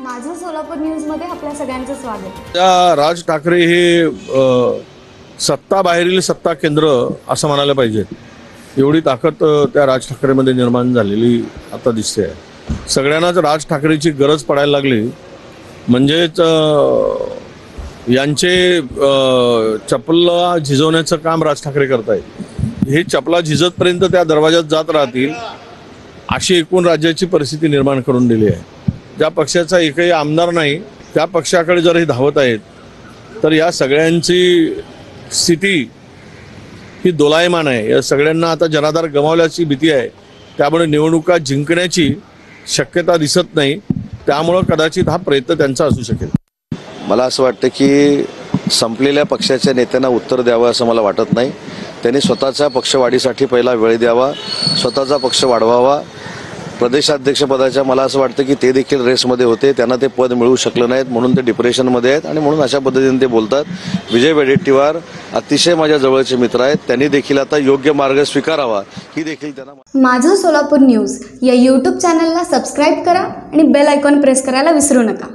माझं सोलापूर न्यूजमध्ये आपल्या सगळ्यांचं स्वागत. त्या राज ठाकरे हे अ, सत्ता बाहेरील सत्ता केंद्र असं म्हणायला पाहिजे. एवढी ताकद अ, त्या राज ठाकरेमध्ये निर्माण झालेली आता दिसते. आहे सगळ्यांनाच राज ठाकरेची गरज पडायला लागली. म्हणजेच अ, यांचे अ, चपला झिजवण्याचं काम राज ठाकरे करतायत. हे चपला झिजतपर्यंत त्या दरवाजात जात राहतील अशी एकूण राज्याची परिस्थिती निर्माण करून दिली आहे. ज्या पक्षाचा एकही आमदार नाही त्या पक्षाकडे जर हे धावत आहेत तर या सगळ्यांची स्थिती ही दोलायमान आहे. या सगळ्यांना आता जनाधार गमावल्याची भीती आहे. त्यामुळे निवडणुका जिंकण्याची शक्यता दिसत नाही. त्यामुळं कदाचित हा प्रयत्न त्यांचा असू शकेल. मला असं वाटतं की संपलेल्या पक्षाच्या नेत्यांना उत्तर द्यावं असं मला वाटत नाही. त्यांनी स्वतःच्या पक्षवाढीसाठी पहिला वेळ द्यावा स्वतःचा पक्ष वाढवावा. प्रदेशाध्यक्षपदाच्या मला असं वाटतं की ते देखील रेसमध्ये होते. त्यांना ते पद मिळू शकलं नाहीत म्हणून ते डिप्रेशनमध्ये आहेत आणि म्हणून अशा पद्धतीने ते बोलतात. विजय वडेट्टीवार अतिशय माझ्या जवळचे मित्र आहेत. त्यांनी देखील आता योग्य मार्ग स्वीकारावा. ही देखील त्यांना माझं सोलापूर न्यूज या यूट्यूब चॅनलला सबस्क्राईब करा आणि बेल आयकॉन प्रेस करायला विसरू नका.